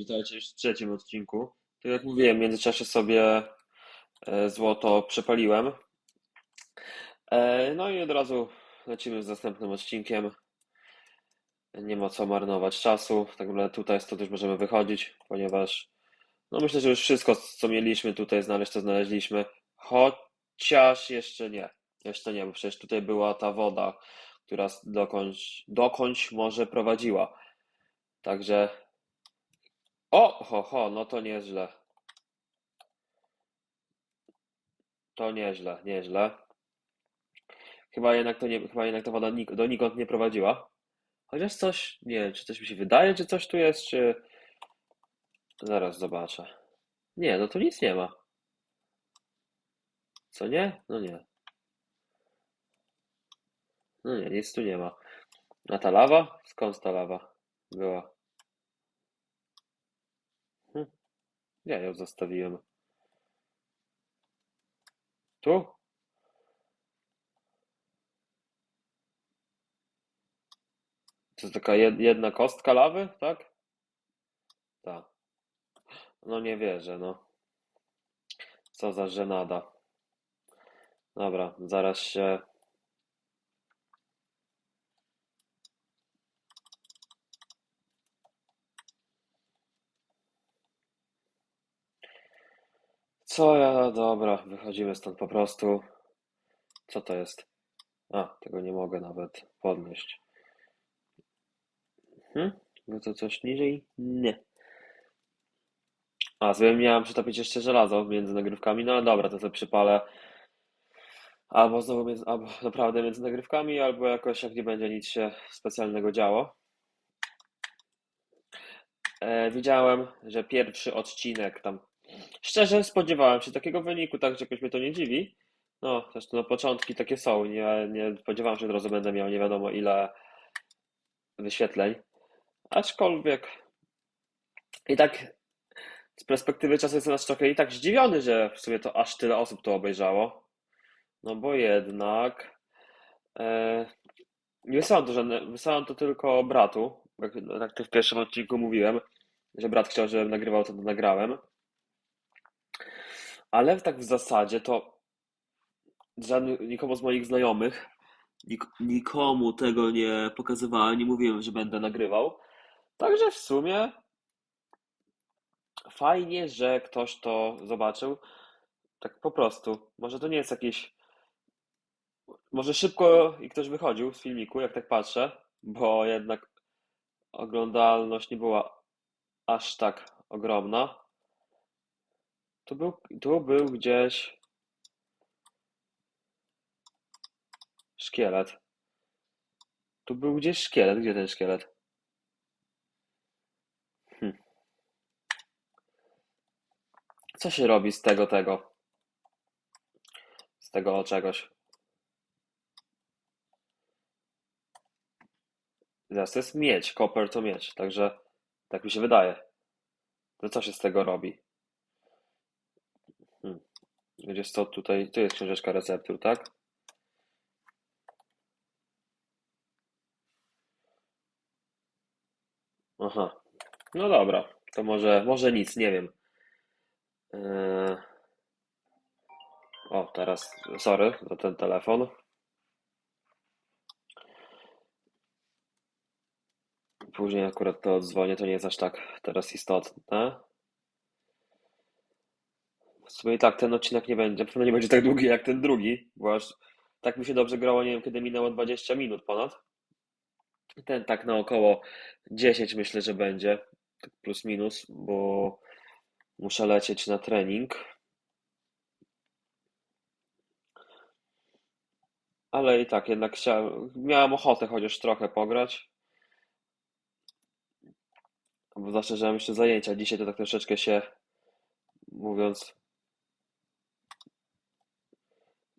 Witajcie już w trzecim odcinku. Tak jak mówiłem, w międzyczasie sobie e, złoto przepaliłem. E, No i od razu lecimy z następnym odcinkiem. Nie ma co marnować czasu. Tak naprawdę tutaj stąd już możemy wychodzić, ponieważ no myślę, że już wszystko, co mieliśmy tutaj znaleźć, to znaleźliśmy. Chociaż jeszcze nie. Jeszcze nie, bo przecież tutaj była ta woda, która dokądś, dokądś może prowadziła. Także o, ho, ho, no to nieźle. To nieźle, nieźle. Chyba jednak to nie, chyba jednak ta woda nik nie prowadziła. Chociaż coś, nie wiem, czy coś mi się wydaje, czy coś tu jest, czy... Zaraz zobaczę. Nie, no tu nic nie ma. Co nie? No nie. No nie, nic tu nie ma. A ta lawa? Skąd ta lawa była? Hm, ja ją zostawiłem. Tu? To taka jed jedna kostka lawy, tak? Tak. No nie wierzę, no. Co za żenada. Dobra, zaraz się... Co ja... Dobra, wychodzimy stąd po prostu. Co to jest? A, tego nie mogę nawet podnieść. Hmm? No to coś niżej? Nie. A, sobie miałem przytopić jeszcze żelazo między nagrywkami, no dobra, to sobie przypalę. Albo znowu między, albo naprawdę między nagrywkami, albo jakoś jak nie będzie nic się specjalnego działo. E, widziałem, że pierwszy odcinek tam. Szczerze spodziewałem się takiego wyniku, tak, że jakoś mnie to nie dziwi. No, zresztą no, początki takie są. Nie, nie spodziewałem się, że od razu będę miał nie wiadomo ile wyświetleń. Aczkolwiek i tak z perspektywy czasu jestem nas trochę i tak zdziwiony, że w sumie to aż tyle osób to obejrzało. No bo jednak e, nie wysyłam to żadne, wysyłam to tylko bratu. Jak, jak to w pierwszym odcinku mówiłem, że brat chciał, żebym nagrywał, to, to nagrałem. Ale tak w zasadzie to żadny, nikomu z moich znajomych, nik, nikomu tego nie pokazywałem, nie mówiłem, że będę nagrywał. Także w sumie fajnie, że ktoś to zobaczył. Tak po prostu. Może to nie jest jakiś. Może szybko i ktoś wychodził z filmiku, jak tak patrzę, bo jednak oglądalność nie była aż tak ogromna. Tu był, tu był gdzieś szkielet. Tu był gdzieś szkielet. Gdzie ten szkielet? Hm. Co się robi z tego, tego? Z tego czegoś. Zaraz to jest miedź, koper to miedź, także tak mi się wydaje. To co się z tego robi? Gdzieś to tutaj, tu jest książeczka receptur, tak? Aha, no dobra, to może, może nic, nie wiem. Eee... O, teraz, sorry za ten telefon. Później akurat to odzwonię, to nie jest aż tak teraz istotne. W sumie tak ten odcinek nie będzie, pewno nie będzie tak długi jak ten drugi, bo aż tak mi się dobrze grało, nie wiem kiedy minęło 20 minut ponad. Ten tak na około 10 myślę, że będzie, tak plus minus, bo muszę lecieć na trening. Ale i tak jednak chciałem, miałem ochotę chociaż trochę pograć. Bo zwłaszcza, że mam jeszcze zajęcia. Dzisiaj to tak troszeczkę się, mówiąc,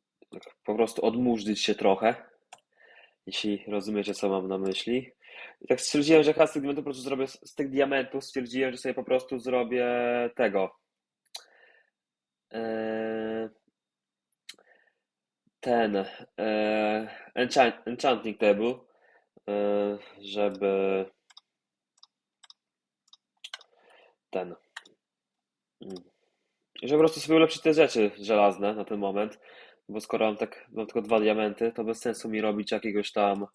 tak po prostu odmurzyć się trochę, jeśli rozumiecie, co mam na myśli. I tak stwierdziłem, że tych diamentów po prostu zrobię, z tych diamentów stwierdziłem, że sobie po prostu zrobię tego. Eee, ten eee, enchant, enchanting table, eee, żeby ten. mm, Że po prostu sobie ulepszyć te rzeczy żelazne na ten moment. Bo skoro mam tak, mam tylko dwa diamenty, to bez sensu mi robić jakiegoś tam.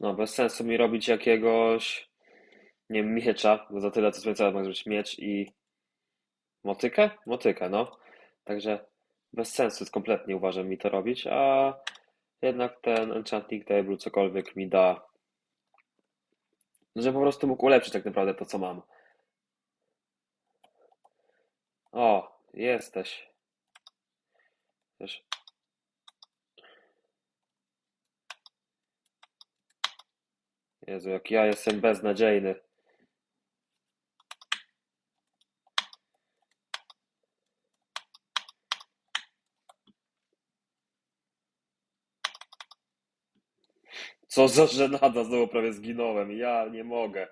No, bez sensu mi robić jakiegoś, nie miecza, bo za tyle co specjalnie mogę zrobić miecz i motykę? Motykę, no. Także bez sensu jest kompletnie uważam mi to robić, a jednak ten enchanting table cokolwiek mi da, że po prostu mógł ulepszyć tak naprawdę to, co mam. O, jesteś. Też. Jezu, jak ja jestem beznadziejny. Co za żenada, znowu prawie zginąłem. Ja nie mogę.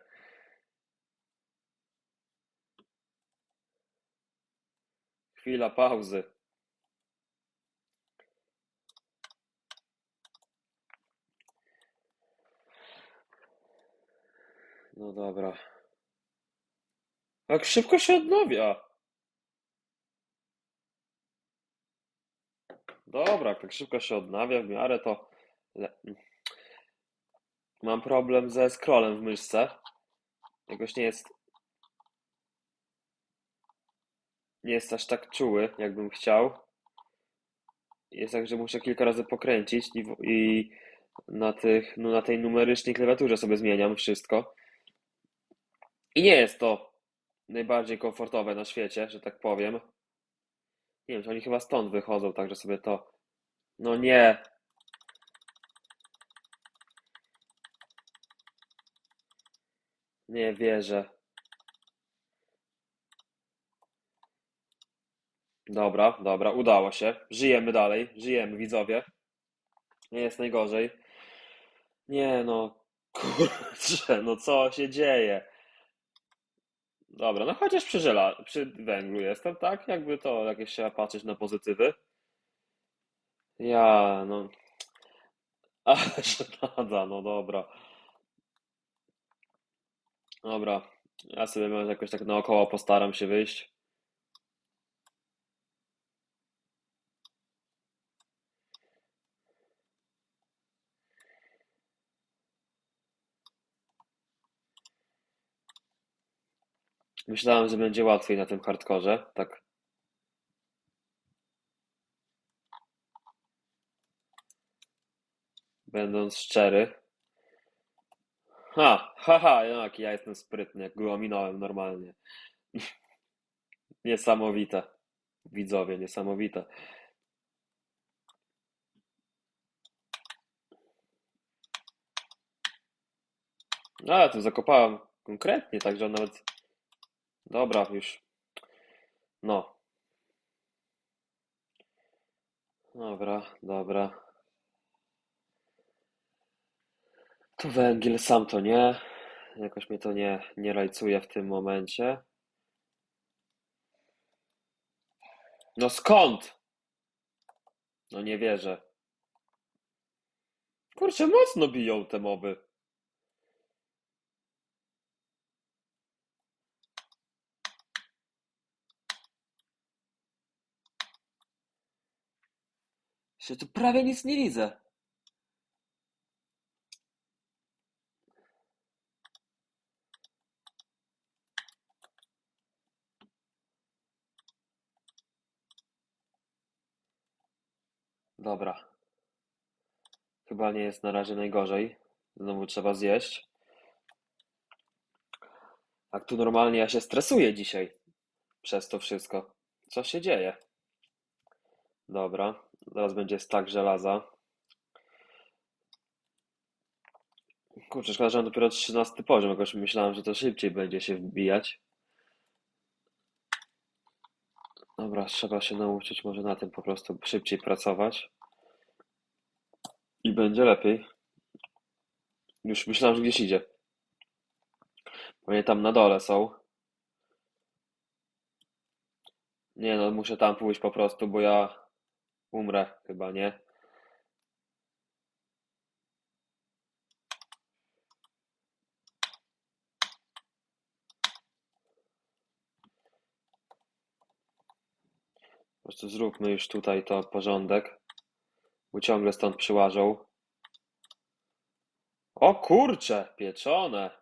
Chwila pauzy. No dobra. Jak szybko się odnawia. Dobra, jak tak szybko się odnawia w miarę to... Mam problem ze scrollem w myszce. Jakoś nie jest... Nie jest aż tak czuły, jakbym chciał. Jest tak, że muszę kilka razy pokręcić i na tych, no na tej numerycznej klawiaturze sobie zmieniam wszystko. I nie jest to najbardziej komfortowe na świecie, że tak powiem. Nie wiem, czy oni chyba stąd wychodzą, także sobie to. No nie. Nie wierzę. Dobra, dobra, udało się. Żyjemy dalej, żyjemy, widzowie. Nie jest najgorzej. Nie no, kurczę, no co się dzieje? Dobra, no chociaż przy żela, przy węglu jestem, tak? Jakby to jakieś trzeba patrzeć na pozytywy. Ja, no. A, żenada, no dobra. Dobra. Ja sobie może jakoś tak naokoło postaram się wyjść. Myślałem, że będzie łatwiej na tym hardkorze, tak. Będąc szczery. Ha, haha, jaki ja jestem sprytny, jak go ominąłem normalnie. Niesamowite. Widzowie, niesamowite. No, ale tu zakopałem konkretnie, także nawet. Dobra, już. No. Dobra, dobra. Tu węgiel sam to nie. Jakoś mnie to nie, nie rajcuje w tym momencie. No skąd? No nie wierzę. Kurczę, mocno biją te moby. Się tu prawie nic nie widzę. Dobra. Chyba nie jest na razie najgorzej. Znowu trzeba zjeść. Tak tu normalnie ja się stresuję dzisiaj przez to wszystko. Co się dzieje? Dobra, zaraz będzie stak żelaza. Kurczę, szkoda, że mam dopiero 13 poziom. Jakoś myślałem, że to szybciej będzie się wbijać. Dobra, trzeba się nauczyć może na tym po prostu szybciej pracować. I będzie lepiej. Już myślałem, że gdzieś idzie. Pewnie tam na dole są. Nie no, muszę tam pójść po prostu, bo ja umrę chyba, nie? Po prostu zróbmy już tutaj to porządek, bo ciągle stąd przyłażą. O kurcze, pieczone.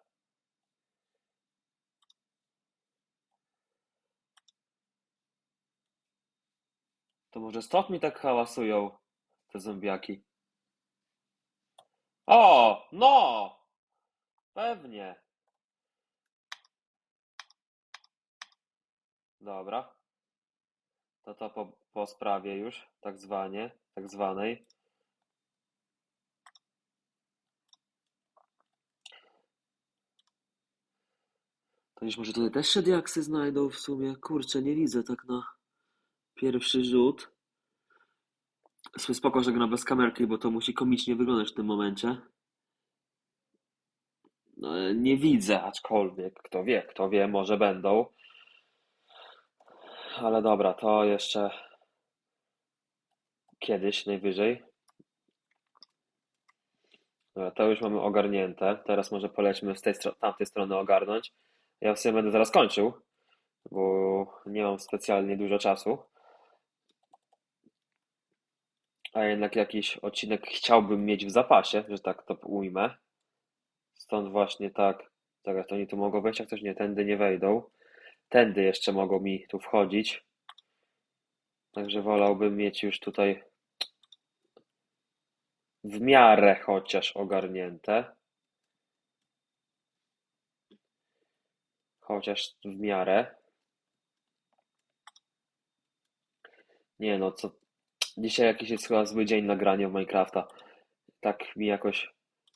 To może stop mi tak hałasują te zombiaki. O, no! Pewnie. Dobra. To to po, po sprawie już, tak zwanie, tak zwanej. To już może tutaj też się diaksy znajdą w sumie. Kurczę, nie widzę tak na pierwszy rzut. Sobie spoko, że gram bez kamerki, bo to musi komicznie wyglądać w tym momencie. No, nie widzę, aczkolwiek kto wie, kto wie, może będą. Ale dobra, to jeszcze kiedyś najwyżej. Dobra, to już mamy ogarnięte. Teraz może polećmy z tej tamtej strony ogarnąć. Ja w sumie będę zaraz kończył, bo nie mam specjalnie dużo czasu. A jednak jakiś odcinek chciałbym mieć w zapasie, że tak to ujmę. Stąd właśnie tak. Zaraz to oni tu mogą wejść, jak coś nie, tędy nie wejdą. Tędy jeszcze mogą mi tu wchodzić. Także wolałbym mieć już tutaj w miarę chociaż ogarnięte. Chociaż w miarę. Nie no, co. Dzisiaj jakiś jest chyba zły dzień nagrania w Minecrafta. Tak mi jakoś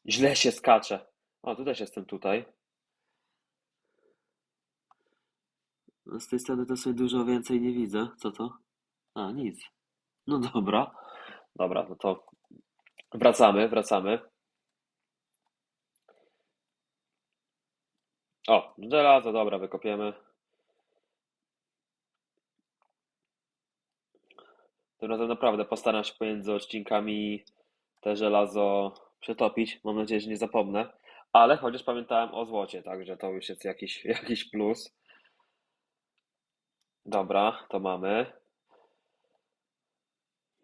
źle się skacze. O, tu też jestem tutaj. No, Z tej strony to sobie dużo więcej nie widzę. Co to? A, nic. No dobra. Dobra, no to wracamy, wracamy. O, żelazo, dobra, wykopiemy. Tym razem naprawdę postaram się pomiędzy odcinkami te żelazo przetopić. Mam nadzieję, że nie zapomnę. Ale chociaż pamiętałem o złocie, także to już jest jakiś, jakiś plus. Dobra, to mamy.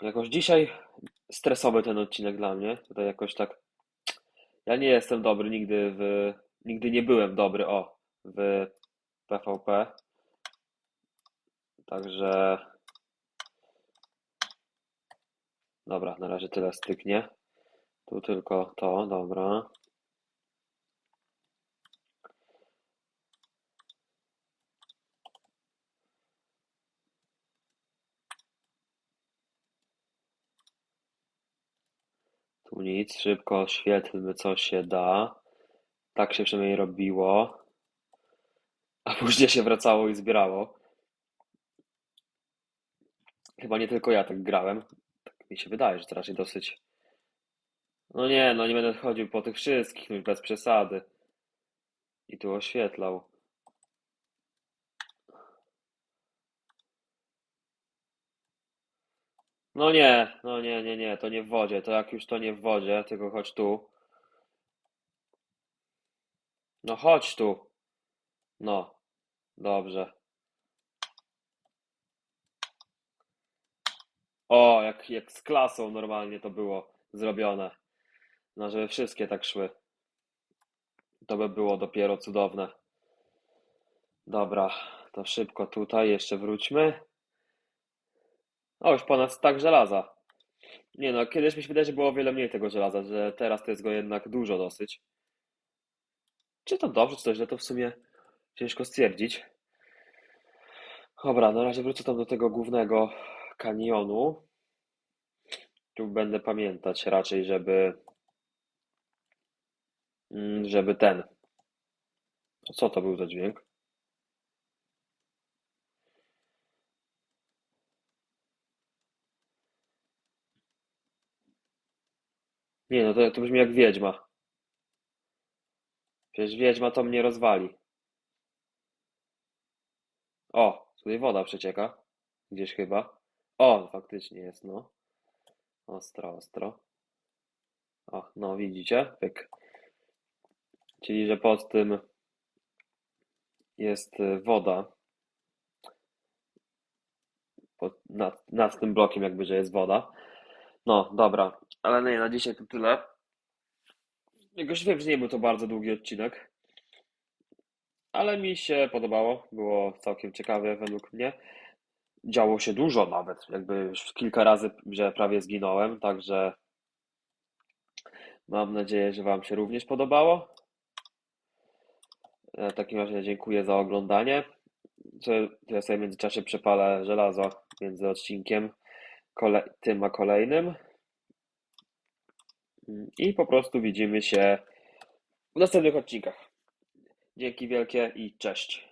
Jakoś dzisiaj stresowy ten odcinek dla mnie. Tutaj jakoś tak. Ja nie jestem dobry nigdy w. Nigdy nie byłem dobry, o, w PvP. Także. Dobra, na razie tyle styknie. Tu tylko to, dobra. Nic, szybko oświetlmy co się da. Tak się przynajmniej robiło. A później się wracało i zbierało. Chyba nie tylko ja tak grałem. Tak mi się wydaje, że to raczej dosyć. No nie, no nie będę chodził po tych wszystkich, no już bez przesady. I tu oświetlał. No nie, no nie, nie, nie, to nie w wodzie. To jak już to nie w wodzie, tylko chodź tu. No chodź tu. No, dobrze. O, jak, jak z klasą normalnie to było zrobione. No, żeby wszystkie tak szły. To by było dopiero cudowne. Dobra, to szybko tutaj jeszcze wróćmy. O, już ponad stak żelaza. Nie no, kiedyś mi się wydaje, że było o wiele mniej tego żelaza, że teraz to jest go jednak dużo dosyć. Czy to dobrze, czy to źle, to w sumie ciężko stwierdzić. Dobra, na razie wrócę tam do tego głównego kanionu. Tu będę pamiętać raczej, żeby mm, żeby ten. Co to był za dźwięk? Nie no, to, to brzmi jak wiedźma. Przecież wiedźma to mnie rozwali. O, tutaj woda przecieka. Gdzieś chyba. O, faktycznie jest, no. Ostro, ostro. O, no widzicie? Pyk. Czyli, że pod tym jest y, woda. Pod, nad, nad tym blokiem jakby, że jest woda. No, dobra. Ale nie, na dzisiaj to tyle. Jakoś wiem, że nie był to bardzo długi odcinek. Ale mi się podobało. Było całkiem ciekawe według mnie. Działo się dużo nawet. Jakby kilka razy, że prawie zginąłem. Także mam nadzieję, że Wam się również podobało. E, W takim razie dziękuję za oglądanie. Ja sobie w międzyczasie przepalę żelazo między odcinkiem tym a kolejnym. I po prostu widzimy się w następnych odcinkach. Dzięki wielkie i cześć.